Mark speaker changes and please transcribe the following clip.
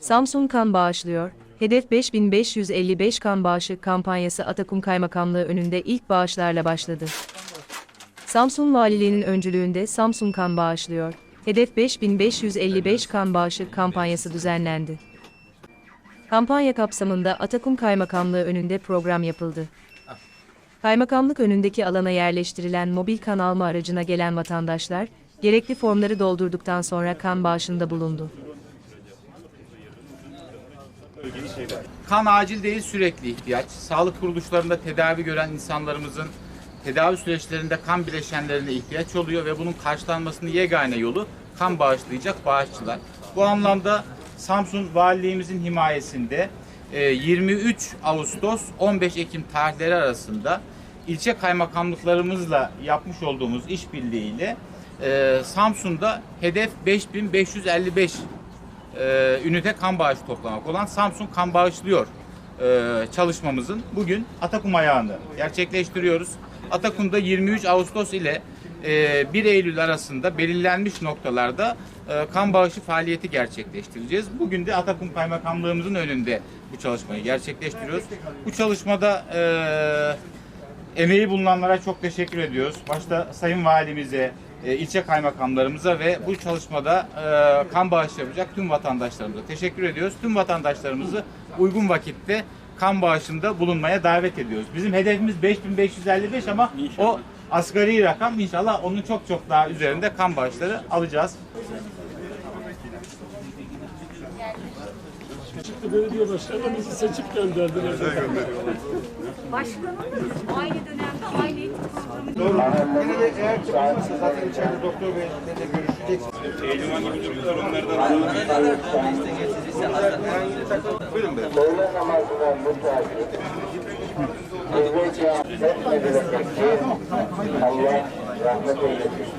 Speaker 1: Samsun kan bağışlıyor. Hedef 5555 kan bağışı kampanyası Atakum Kaymakamlığı önünde ilk bağışlarla başladı. Samsun Valiliğinin öncülüğünde Samsun kan bağışlıyor. Hedef 5555 kan bağışı kampanyası düzenlendi. Kampanya kapsamında Atakum Kaymakamlığı önünde program yapıldı. Kaymakamlık önündeki alana yerleştirilen mobil kan alma aracına gelen vatandaşlar, gerekli formları doldurduktan sonra kan bağışında bulundu.
Speaker 2: Kan acil değil sürekli ihtiyaç. Sağlık kuruluşlarında tedavi gören insanlarımızın tedavi süreçlerinde kan bileşenlerine ihtiyaç oluyor ve bunun karşılanmasının yegane yolu kan bağışlayacak bağışçılar. Bu anlamda Samsun Valiliğimizin himayesinde e, 23 Ağustos 15 Ekim tarihleri arasında ilçe kaymakamlıklarımızla yapmış olduğumuz işbirliğiyle e, Samsun'da hedef 5555 e, ünite kan bağışı toplamak olan Samsun Kan Bağışlıyor e, çalışmamızın bugün Atakum ayağını gerçekleştiriyoruz. Atakum'da 23 Ağustos ile e, 1 Eylül arasında belirlenmiş noktalarda e, kan bağışı faaliyeti gerçekleştireceğiz. Bugün de Atakum Kaymakamlığımızın önünde bu çalışmayı gerçekleştiriyoruz. Bu çalışmada e, Emeği bulunanlara çok teşekkür ediyoruz. Başta Sayın Valimize, e, ilçe kaymakamlarımıza ve bu çalışmada e, kan bağışı yapacak tüm vatandaşlarımıza teşekkür ediyoruz. Tüm vatandaşlarımızı uygun vakitte kan bağışında bulunmaya davet ediyoruz. Bizim hedefimiz 5555 ama o asgari rakam inşallah onun çok çok daha üzerinde kan bağışları alacağız.
Speaker 3: Çıktı belediye başkanı bizi seçip gönderdiler.
Speaker 4: Başkanım aynı dönemde aile eğitim programı
Speaker 2: Yine de eğer çıkmazsa zaten içeride doktor beyle de görüşeceksiniz. Eğilman gibi çocuklar onlardan Buyurun beyefendi.
Speaker 5: Öğle namazından müteakip Evvelce etmedilecek ki Allah rahmet eylesin.